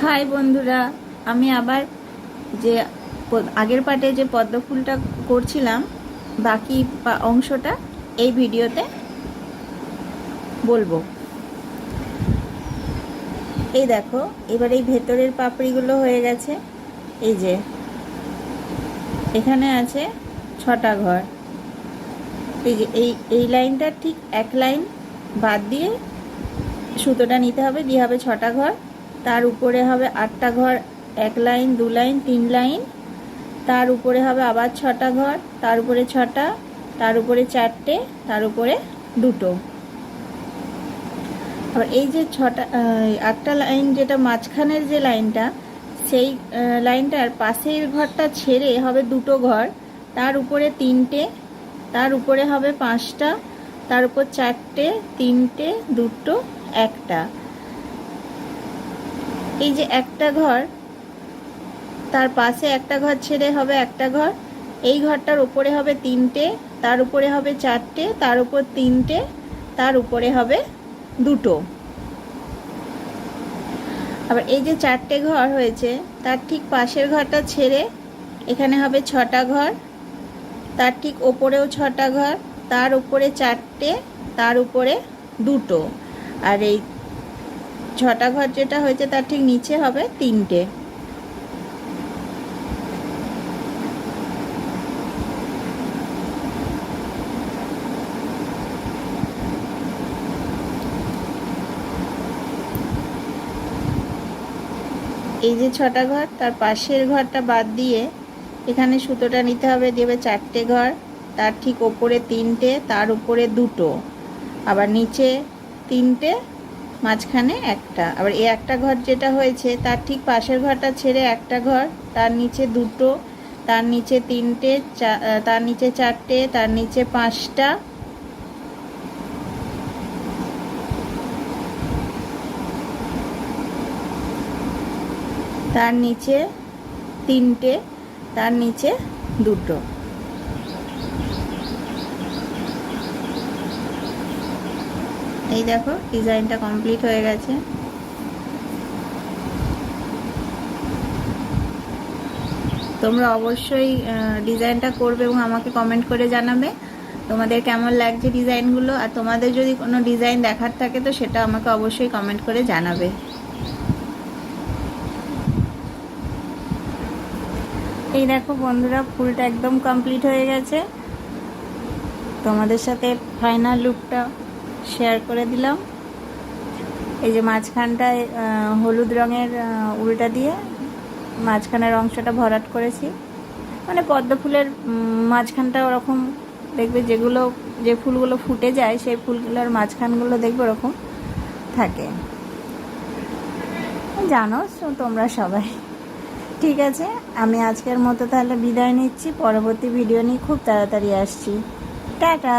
High বন্ধুরা, আমি আবার যে আগের পাটে যে পদ্ম ফুলটা করছিলাম, বাকি অংশটা এই ভিডিওতে বলব। এই দেখো, এবার এই ভেতরের পাপড়িগুলো হয়ে গেছে। এই যে, এখানে আছে ছটা ঘর। এই যে, এই এই লাইনটা ঠিক এক লাইন বাদ দিয়ে সুতোটা নিতে হবে, দিয়ে হবে ছটা ঘর। তার উপরে হবে আটটা ঘর, এক লাইন, দু লাইন, তিন লাইন। তার উপরে হবে আবার ছটা ঘর, তার উপরে ছটা, তার উপরে চারটে, তার উপরে দুটো। আবার এই যে ছটা আটটা লাইন যেটা মাঝখানের যে লাইনটা, সেই লাইনটার পাশের ঘরটা ছেড়ে হবে দুটো ঘর। তার উপরে তিনটে, তার উপরে হবে পাঁচটা, তার উপর চারটে, তিনটে, দুটো, একটা। এই যে একটা ঘর, তার পাশে একটা ঘর ছেড়ে হবে একটা ঘর, এই ঘরটার উপরে হবে তিনটে, তার উপরে হবে চারটে, তার উপর তিনটে, তার উপরে হবে দুটো। আবার এই যে চারটে ঘর হয়েছে, তার ঠিক পাশের ঘরটা ছেড়ে এখানে হবে ছটা ঘর, তার ঠিক ওপরেও ছটা ঘর, তার উপরে চারটে, তার উপরে দুটো। আর এই ছটা ঘর যেটা হয়েছে তার ঠিক নিচে হবে তিনটে। এই যে ছটা ঘর, তার পাশের ঘরটা বাদ দিয়ে এখানে সুতোটা নিতে হবে, দেবে চারটে ঘর, তার ঠিক ওপরে তিনটে, তার উপরে দুটো। আবার নিচে তিনটে মাঝখানে একটা। আবার এই একটা ঘর যেটা হয়েছে, তার ঠিক পাশের ঘরটা ছেড়ে একটা ঘর, তার নিচে দুটো, তার নিচে তিনটে তার নিচে চারটে, তার নিচে পাঁচটা। তার নিচে তিনটে, তার নিচে দুটো। এই দেখো, ডিজাইনটা কমপ্লিট হয়ে গেছে। তোমরা অবশ্যই ডিজাইনটা করবে এবং আমাকে কমেন্ট করে জানাবে, তোমাদের কেমন লাগছে ডিজাইনগুলো? আর তোমাদের যদি কোনো ডিজাইন দেখার থাকে তো সেটা আমাকে অবশ্যই কমেন্ট করে জানাবে। এই দেখো বন্ধুরা, ফুলটা একদম কমপ্লিট হয়ে গেছে। তোমাদের সাথে ফাইনাল লুকটা শেয়ার করে দিলাম। এই যে মাঝখানটায় হলুদ রঙের উল্টা দিয়ে মাঝখানের অংশটা ভরাট করেছি। মানে পদ্ম ফুলের মাঝখানটা ওরকম দেখবে যেগুলো, যে ফুলগুলো ফুটে যায়, সেই ফুলগুলোর মাঝখানগুলো দেখবে ওরকম থাকে। জানো তোমরা সবাই। ঠিক আছে, আমি আজকের মতো তাহলে বিদায় নিচ্ছি। পরবর্তী ভিডিও নিয়ে খুব তাড়াতাড়ি আসছি। টাটা!